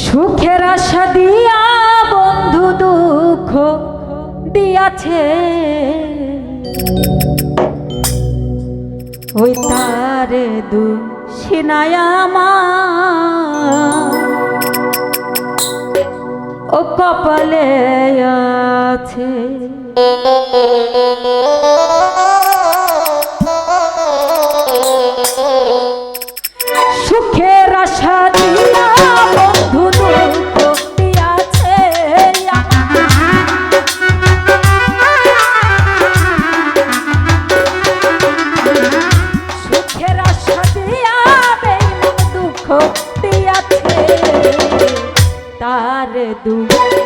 সুখের আশা দিয়া বন্ধু দুঃখ দিয়াছে। ওই তারে দু ও কপালে আছে। দু।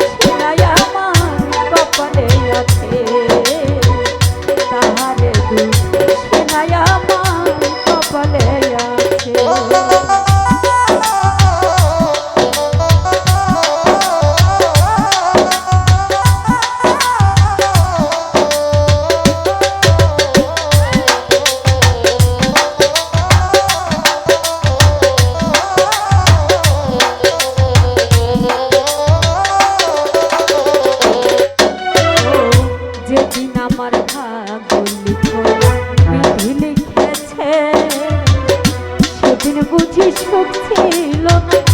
যেদিন আমার ভাগ্য বিধি লিখেছে সেদিন বুঝি সুখ ছিল না।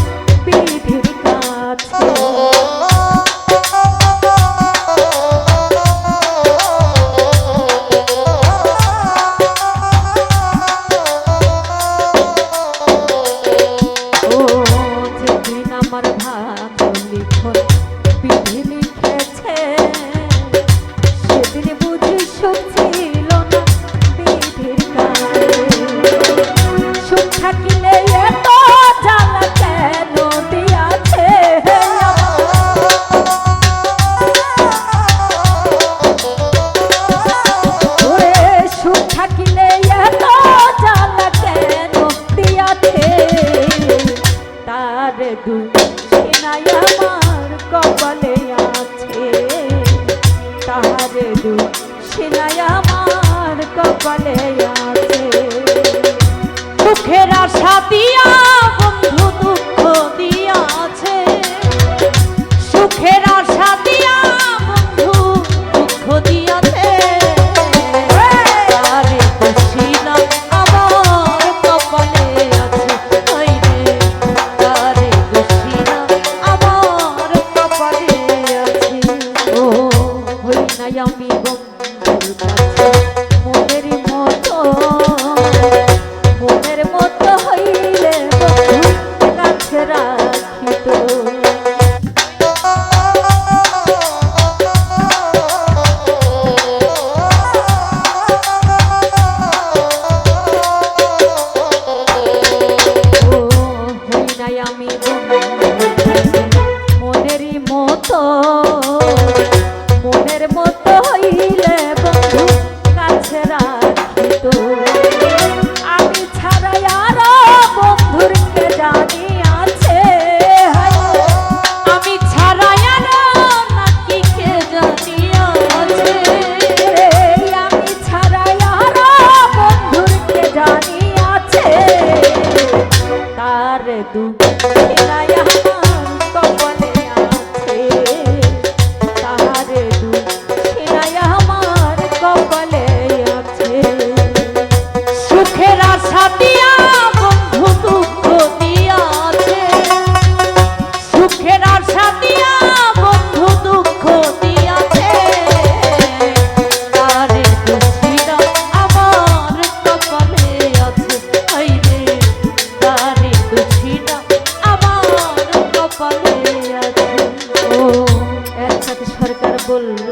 solo.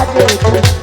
আছে